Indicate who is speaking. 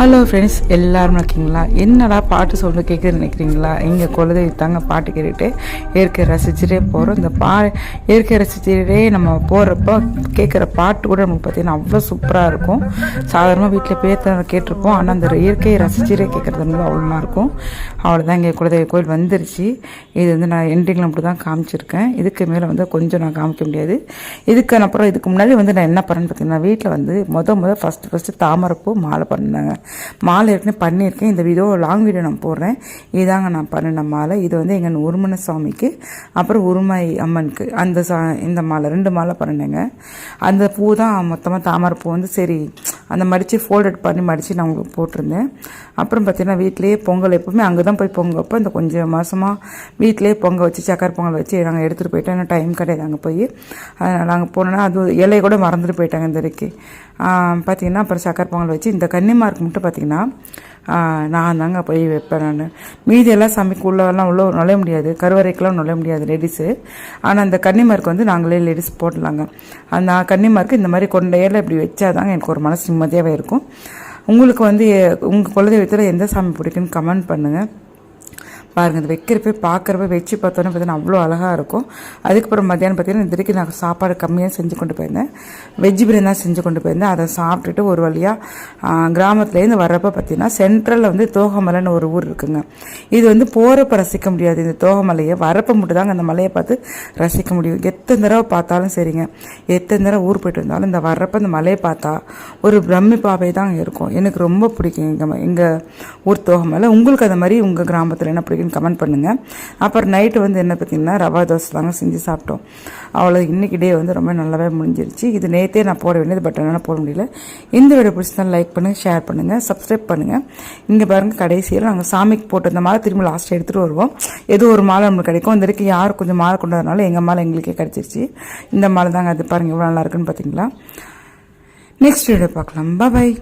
Speaker 1: Hello friends எல்லோரும் இருக்கீங்களா? என்னடா பாட்டு சொல்ல கேட்குறது நினைக்கிறீங்களா? எங்கள் குலதெய்வம் தாங்க பாட்டு கேட்டுட்டு இயற்கை ரசிச்சுட்டே போகிறோம் இந்த பா இயற்கை ரசிச்சுட்டே நம்ம போகிறப்ப கேட்குற பாட்டு கூட நமக்கு பார்த்தீங்கன்னா அவ்வளோ சூப்பராக இருக்கும். சாதாரணமாக வீட்டில் பேத்த கேட்டிருப்போம். ஆனால் அந்த இயற்கையை ரசிச்சுட்டே கேட்குறது வந்து அவ்வளோ இருக்கும். அவ்வளோதான் எங்கள் குலதெய்வ கோயில் வந்துருச்சு. இது வந்து நான் எண்டிங்கில் அப்படி தான் காமிச்சிருக்கேன். இதுக்கு மேலே வந்து கொஞ்சம் நான் காமிக்க முடியாது. இதுக்கு அப்புறம் இதுக்கு முன்னாடி வந்து நான் என்ன பண்ணேன்னு பார்த்தீங்கன்னா வீட்டில் வந்து முத முத ஃபஸ்ட்டு ஃபஸ்ட்டு தாமரைப்பூ மாலை பண்ணாங்க மாலை ஏற்கனவே பண்ணியிருக்கேன். இந்த வீடியோ லாங் வீடியோ நான் போடுறேன். இதாங்க நான் பண்ணின மாலை. இது வந்து எங்கள் உருமன சுவாமிக்கு அப்புறம் உருமை அம்மனுக்கு. அந்த சா இந்த மாலை ரெண்டு மாலை பண்ணினேங்க. அந்த பூ தான் மொத்தமாக தாமரை பூ வந்து சரி அந்த மடித்து ஃபோல்டட் பண்ணி மடித்து நான் உங்களுக்கு போட்டிருந்தேன். அப்புறம் பார்த்தீங்கன்னா வீட்டிலேயே பொங்கல் எப்போவுமே அங்கே தான் போய் பொங்க வைப்போம் இந்த கொஞ்சம் மாதமாக வீட்டிலேயே பொங்கல் வச்சு சக்கரை பொங்கல் வச்சு நாங்கள் எடுத்துகிட்டு போயிட்டோம். இன்னும் டைம் கிடையாது அங்கே போய். அதனால் அங்கே போனோன்னா அது இலையை கூட மறந்துட்டு போயிட்டாங்க இந்த வரைக்கும் பார்த்தீங்கன்னா அப்புறம் சக்கரை பொங்கல் வச்சு இந்த கன்னிமார்க்கு மட்டும் பார்த்தீங்கன்னா நான் தாங்க போய் வைப்பேன் நான். மீதி எல்லாம் சாமிக்கு உள்ளெல்லாம் உள்ள நுழைய முடியாது. கருவறைக்கெல்லாம் நுழைய முடியாது லேடிஸு ஆனால் அந்த கன்னிமார்க்கு வந்து நாங்களே லேடிஸ் போடலாங்க. அந்த கன்னிமார்க்கு இந்த மாதிரி கொண்டையில் இப்படி வச்சாதாங்க எனக்கு ஒரு மனசு நிம்மதியாகவே இருக்கும். உங்களுக்கு வந்து உங்கள் குலதெய்வத்தில் எந்த சாமி பிடிக்குன்னு கமெண்ட் பண்ணுங்கள் பாருங்கள் இந்த வைக்கிறப்ப பார்க்குறப்ப வச்சு பார்த்தோன்னே பார்த்தீங்கன்னா அவ்வளோ அழகாக இருக்கும். அதுக்கப்புறம் மத்தியானம் பார்த்தீங்கன்னா இந்த வரைக்கும் நான் சாப்பாடு கம்மியாக செஞ்சு கொண்டு போயிருந்தேன். வெஜ் பிரியாணி தான் செஞ்சு கொண்டு போயிருந்தேன். அதை சாப்பிட்டுட்டு ஒரு வழியாக கிராமத்துலேருந்து வர்றப்ப பார்த்தீங்கன்னா சென்ட்ரலில் வந்து தோகமலைன்னு ஒரு ஊர் இருக்குங்க. இது வந்து போகிறப்ப ரசிக்க முடியாது. இந்த தோகமலையை வரப்போ மட்டும் தாங்க அந்த மலையை பார்த்து ரசிக்க முடியும். எத்தனை தடவை பார்த்தாலும் சரிங்க. எத்தனை தடவை ஊர் போயிட்டு வந்தாலும் இந்த வர்றப்ப இந்த மலையை பார்த்தா ஒரு பிரமிப்பாவே தான் இருக்கும். எனக்கு ரொம்ப பிடிக்கும் எங்கள் எங்கள் ஊர் தோகமலை. உங்களுக்கு அந்த மாதிரி உங்கள் கிராமத்தில் என்ன பிடிக்கும்? இருக்குன்னு கமெண்ட் பண்ணுங்கள் அப்புறம் நைட்டு வந்து என்ன பார்த்தீங்கன்னா ரவா தோசை தாங்க செஞ்சு சாப்பிட்டோம். அவ்வளோ இன்றைக்கி டே வந்து ரொம்ப நல்லாவே முடிஞ்சிருச்சு. இது நேற்றே நான் போட வேண்டியது பட் என்னால் போட முடியல. இந்த வீடியோ பிடிச்சதான் லைக் பண்ணுங்கள் ஷேர் பண்ணுங்கள் சப்ஸ்கிரைப் பண்ணுங்கள் இங்கே பாருங்கள் கடைசியில் நாங்கள் சாமிக்கு போட்டு இந்த மாலை திரும்ப லாஸ்ட் எடுத்துகிட்டு வருவோம். ஏதோ ஒரு மாலை நம்மளுக்கு கிடைக்கும். இந்த வரைக்கும் யார் கொஞ்சம் மாலை கொண்டு வரனால எங்கள் மாலை எங்களுக்கே கிடச்சிருச்சு. இந்த மாலை தாங்க அது பாருங்கள் எவ்வளோ நல்லா இருக்குன்னு பார்த்தீங்களா? நெக்ஸ்ட் வீடியோ பார்க்கலாம். பாய்